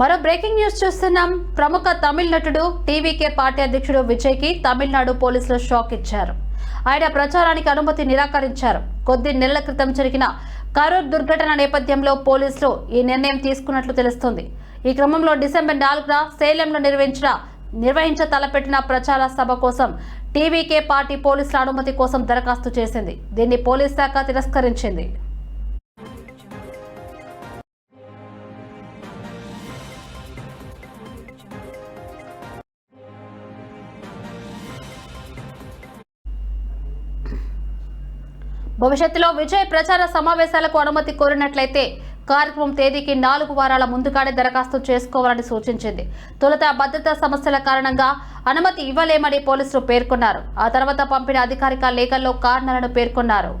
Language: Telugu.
మరో బ్రేకింగ్ న్యూస్ చూస్తున్నాం. ప్రముఖ తమిళ నటుడు టీవీకే పార్టీ అధ్యక్షుడు విజయ్కి తమిళనాడు పోలీసులు షాక్ ఇచ్చారు. ఆయన ప్రచారానికి అనుమతి నిరాకరించారు. కొద్ది నెలల క్రితం జరిగిన కరూర్ దుర్ఘటన నేపథ్యంలో పోలీసులు ఈ నిర్ణయం తీసుకున్నట్లు తెలుస్తోంది. ఈ క్రమంలో డిసెంబర్ నాలుగున సేలంలో నిర్వహించిన నిర్వహించ తలపెట్టిన ప్రచార సభ కోసం టీవీకే పార్టీ పోలీసుల అనుమతి కోసం దరఖాస్తు చేసింది. దీన్ని పోలీస్ శాఖ తిరస్కరించింది. భవిష్యత్తులో విజయ్ ప్రచార సమావేశాలకు అనుమతి కోరినట్లయితే కార్యక్రమం తేదీకి నాలుగు వారాల ముందుగానే దరఖాస్తు చేసుకోవాలని సూచించింది. తొలుత భద్రతా సమస్యల కారణంగా అనుమతి ఇవ్వలేమని పోలీసులు పేర్కొన్నారు. ఆ తర్వాత పంపిన అధికారిక లేఖల్లో కారణాలను పేర్కొన్నారు.